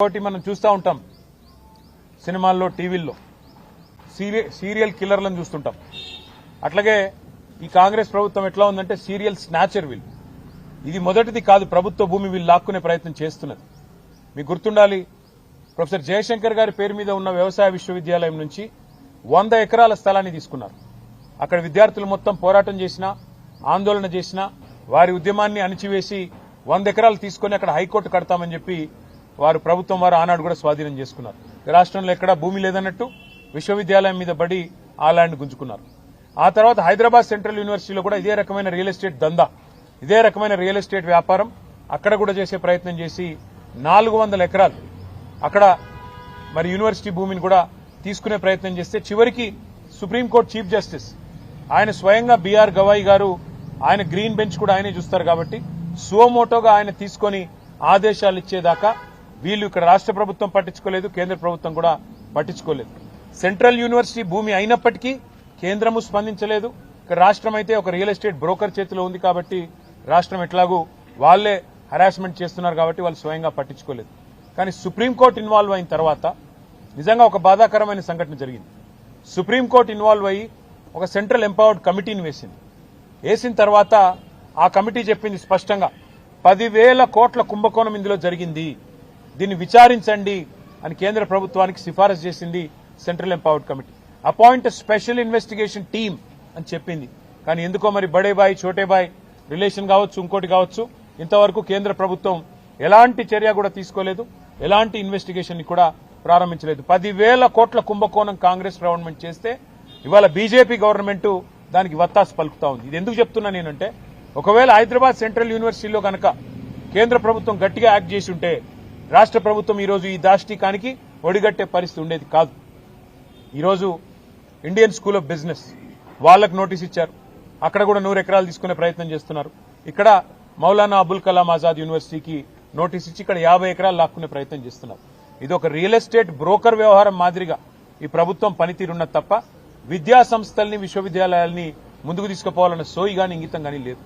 కాబట్టి మనం చూస్తూ ఉంటాం సినిమాల్లో టీవీల్లో సీరియల్ సీరియల్ కిల్లర్లను చూస్తుంటాం. అట్లాగే ఈ కాంగ్రెస్ ప్రభుత్వం ఎట్లా ఉందంటే సీరియల్ స్నాచర్ విల్. ఇది మొదటిది కాదు ప్రభుత్వ భూమి వీళ్ళు లాక్కునే ప్రయత్నం చేస్తున్నది. మీకు గుర్తుండాలి ప్రొఫెసర్ జయశంకర్ గారి పేరు మీద ఉన్న వ్యవసాయ విశ్వవిద్యాలయం నుంచి వంద ఎకరాల స్థలాన్ని తీసుకున్నారు. అక్కడ విద్యార్థులు మొత్తం పోరాటం చేసినా ఆందోళన చేసినా వారి ఉద్యమాన్ని అణిచివేసి వంద ఎకరాలు తీసుకొని అక్కడ హైకోర్టు కడతామని చెప్పి వారు ప్రభుత్వం వారు ఆనాడు కూడా స్వాధీనం చేసుకున్నారు. రాష్ట్రంలో ఎక్కడా భూమి లేదన్నట్టు విశ్వవిద్యాలయం మీద బడి ఆ ల్యాండ్ గుంజుకున్నారు. ఆ తర్వాత హైదరాబాద్ సెంట్రల్ యూనివర్సిటీలో కూడా ఇదే రకమైన రియల్ ఎస్టేట్ దందా ఇదే రకమైన రియల్ ఎస్టేట్ వ్యాపారం అక్కడ కూడా చేసే ప్రయత్నం చేసి నాలుగు వందల ఎకరాలు అక్కడ మరి యూనివర్సిటీ భూమిని కూడా తీసుకునే ప్రయత్నం చేస్తే చివరికి సుప్రీంకోర్టు చీఫ్ జస్టిస్ ఆయన స్వయంగా బీఆర్ గవాయి గారు ఆయన గ్రీన్ బెంచ్ కూడా ఆయనే చూస్తారు కాబట్టి సువమోటోగా ఆయన తీసుకొని ఆదేశాలు ఇచ్చేదాకా వీళ్ళు ఇక్కడ రాష్ట్ర ప్రభుత్వం పట్టించుకోలేదు కేంద్ర ప్రభుత్వం కూడా పట్టించుకోలేదు. సెంట్రల్ యూనివర్సిటీ భూమి అయినప్పటికీ కేంద్రము స్పందించలేదు. ఇక్కడ రాష్ట్రం అయితే ఒక రియల్ ఎస్టేట్ బ్రోకర్ చేతిలో ఉంది కాబట్టి రాష్ట్రం ఎట్లాగూ వాళ్ళే హరాస్మెంట్ చేస్తున్నారు కాబట్టి వాళ్ళు స్వయంగా పట్టించుకోలేదు. కానీ సుప్రీంకోర్టు ఇన్వాల్వ్ అయిన తర్వాత నిజంగా ఒక బాధాకరమైన సంఘటన జరిగింది. సుప్రీంకోర్టు ఇన్వాల్వ్ అయ్యి ఒక సెంట్రల్ ఎంపవర్డ్ కమిటీని వేసింది. వేసిన తర్వాత ఆ కమిటీ చెప్పింది స్పష్టంగా పదివేల కోట్ల కుంభకోణం ఇందులో జరిగింది. దీన్ని విచారించండి అని కేంద్ర ప్రభుత్వానికి సిఫారసు చేసింది central empowered committee. Appoint special investigation team అని చెప్పింది. కానీ ఎందుకో మరి బడేబాయ్ బాయ్ రిలేషన్ కావచ్చు ఇంకోటి కావచ్చు ఇంతవరకు కేంద్ర ప్రభుత్వం ఎలాంటి చర్య కూడా తీసుకోలేదు ఎలాంటి ఇన్వెస్టిగేషన్ని కూడా ప్రారంభించలేదు. పదివేల కోట్ల కుంభకోణం కాంగ్రెస్ గవర్నమెంట్ చేస్తే ఇవాళ బీజేపీ గవర్నమెంట్ దానికి వత్తాసు పలుకుతా ఉంది. ఇది ఎందుకు చెప్తున్నా నేనంటే ఒకవేళ హైదరాబాద్ సెంట్రల్ యూనివర్సిటీలో కనుక కేంద్ర ప్రభుత్వం గట్టిగా యాక్ట్ చేసి ఉంటే రాష్ట్ర ప్రభుత్వం ఈరోజు ఈ దాష్టికానికి ఒడిగట్టే పరిస్థితి ఉండేది కాదు. ఈరోజు ఇండియన్ స్కూల్ ఆఫ్ బిజినెస్ వాళ్ళకు నోటీస్ ఇచ్చారు. అక్కడ కూడా నూరు ఎకరాలు తీసుకునే ప్రయత్నం చేస్తున్నారు. ఇక్కడ మౌలానా అబుల్ కలాం ఆజాద్ యూనివర్సిటీకి నోటీస్ ఇచ్చి ఇక్కడ యాభై ఎకరాలు లాక్కునే ప్రయత్నం చేస్తున్నారు. ఇది ఒక రియల్ ఎస్టేట్ బ్రోకర్ వ్యవహారం మాదిరిగా ఈ ప్రభుత్వం పనితీరున్న తప్ప విద్యా సంస్థల్ని విశ్వవిద్యాలయాల్ని ముందుకు తీసుకుపోవాలన్న సోయి కానీ ఇంగితం కానీ లేదు.